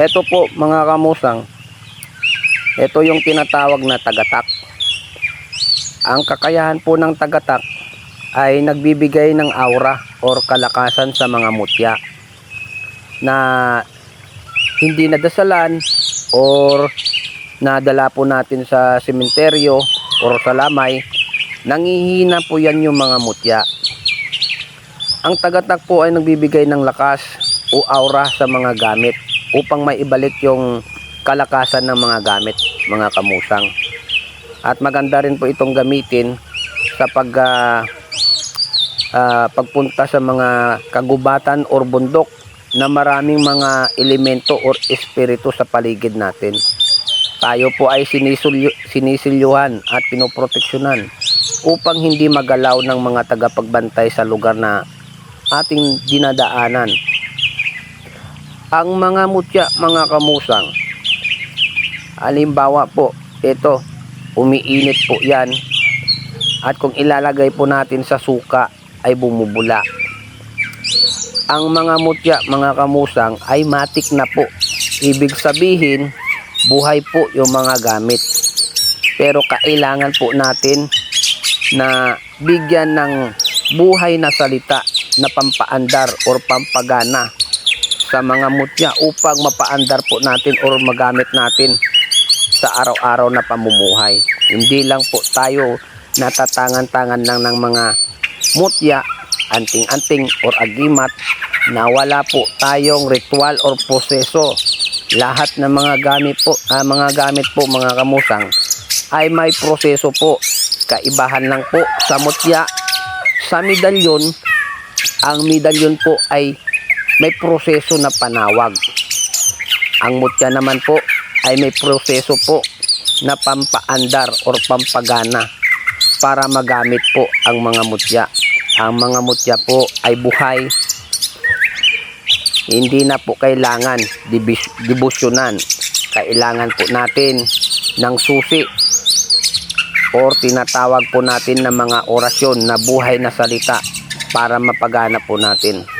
Ito po mga kamusang, ito yung tinatawag na tagatak. Ang kakayahan po ng tagatak ay nagbibigay ng aura or kalakasan sa mga mutya na hindi nadasalan or nadala po natin sa sementeryo or sa lamay, nangihina po yan yung mga mutya. Ang tagatak po ay nagbibigay ng lakas o aura sa mga gamit upang maibalik yung kalakasan ng mga gamit, mga kamusang. At maganda rin po itong gamitin sa pag ah, ah, pagpunta sa mga kagubatan or bundok na maraming mga elemento or espiritu sa paligid natin. Tayo po ay sinisulyo, sinisilyuhan at pinoproteksyonan upang hindi magalaw ng mga tagapagbantay sa lugar na ating dinadaanan. Ang mga mutya, mga kamusang, halimbawa po, ito, umiinit po yan. At kung ilalagay po natin sa suka, ay bumubula. Ang mga mutya, mga kamusang, ay matik na po. Ibig sabihin, buhay po yung mga gamit. Pero kailangan po natin na bigyan ng buhay na salita na pampaandar or pampagana sa mga mutya upang mapaandar po natin or magamit natin sa araw-araw na pamumuhay. Hindi lang po tayo natatangan-tangan lang ng mga mutya, anting-anting or agimat na wala po tayong ritual or proseso. Lahat ng mga gamit po, ah, mga gamit po mga kamusang ay may proseso po. Kaibahan lang po sa mutya. Sa medalyon, ang medalyon po ay may proseso na panawag. Ang mutya naman po ay may proseso po na pampaandar or pampagana para magamit po ang mga mutya. Ang mga mutya po ay buhay. Hindi na po kailangan dibusyonan. Kailangan po natin ng susi or tinatawag po natin ng mga orasyon na buhay na salita para mapagana po natin.